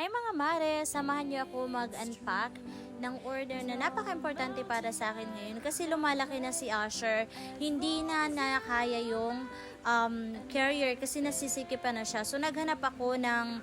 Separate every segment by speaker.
Speaker 1: Hi mga mare! Samahan niyo ako mag-unpack ng order na napaka-importante para sa akin ngayon kasi lumalaki na si Asher. Hindi na nakaya yung um, carrier kasi nasisikipan na siya. So naghanap ako ng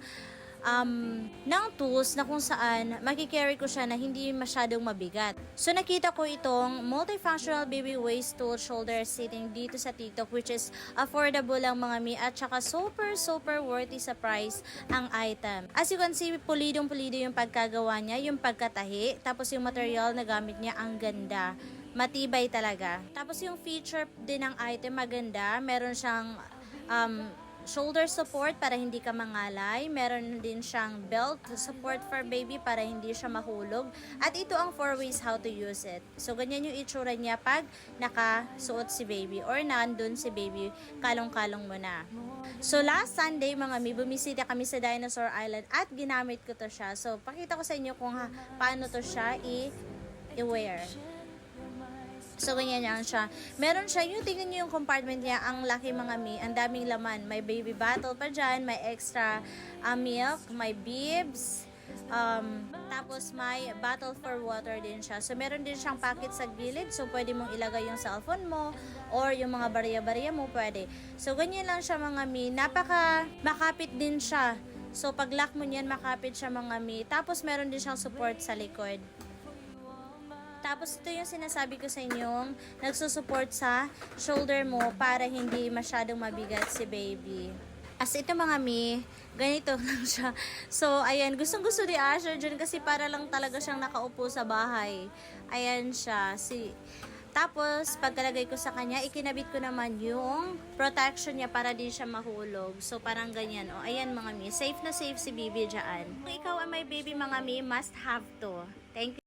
Speaker 1: um, ng tools na kung saan makikarry ko siya na hindi masyadong mabigat. So nakita ko itong multifunctional baby waist tool shoulder sitting dito sa TikTok which is affordable lang mga mi at saka super super worthy sa price ang item. As you can see, pulidong pulido yung pagkagawa niya, yung pagkatahi, tapos yung material na gamit niya ang ganda. Matibay talaga. Tapos yung feature din ng item maganda. Meron siyang um, shoulder support para hindi ka mangalay. Meron din siyang belt support for baby para hindi siya mahulog. At ito ang four ways how to use it. So, ganyan yung itsura niya pag nakasuot si baby or nandun si baby, kalong-kalong mo na. So, last Sunday, mga mi, bumisita kami sa Dinosaur Island at ginamit ko to siya. So, pakita ko sa inyo kung ha, paano to siya i-wear. So, ganyan yan siya. Meron siya, yung tingnan nyo yung compartment niya, ang laki mga mi, ang daming laman. May baby bottle pa dyan, may extra uh, milk, may bibs, um, tapos may bottle for water din siya. So, meron din siyang packet sa gilid, so pwede mong ilagay yung cellphone mo, or yung mga barya-barya mo, pwede. So, ganyan lang siya mga mi. Napaka makapit din siya. So, pag lock mo niyan, makapit siya mga mi. Tapos, meron din siyang support sa likod. Tapos ito yung sinasabi ko sa inyong nagsusupport sa shoulder mo para hindi masyadong mabigat si baby. As ito mga mi, ganito lang siya. So, ayan, gustong gusto ni Asher dyan kasi para lang talaga siyang nakaupo sa bahay. Ayan siya. Si, tapos, pagkalagay ko sa kanya, ikinabit ko naman yung protection niya para din siya mahulog. So, parang ganyan. O, ayan mga mi, safe na safe si baby dyan. Kung ikaw ay may baby mga mi, must have to. Thank you.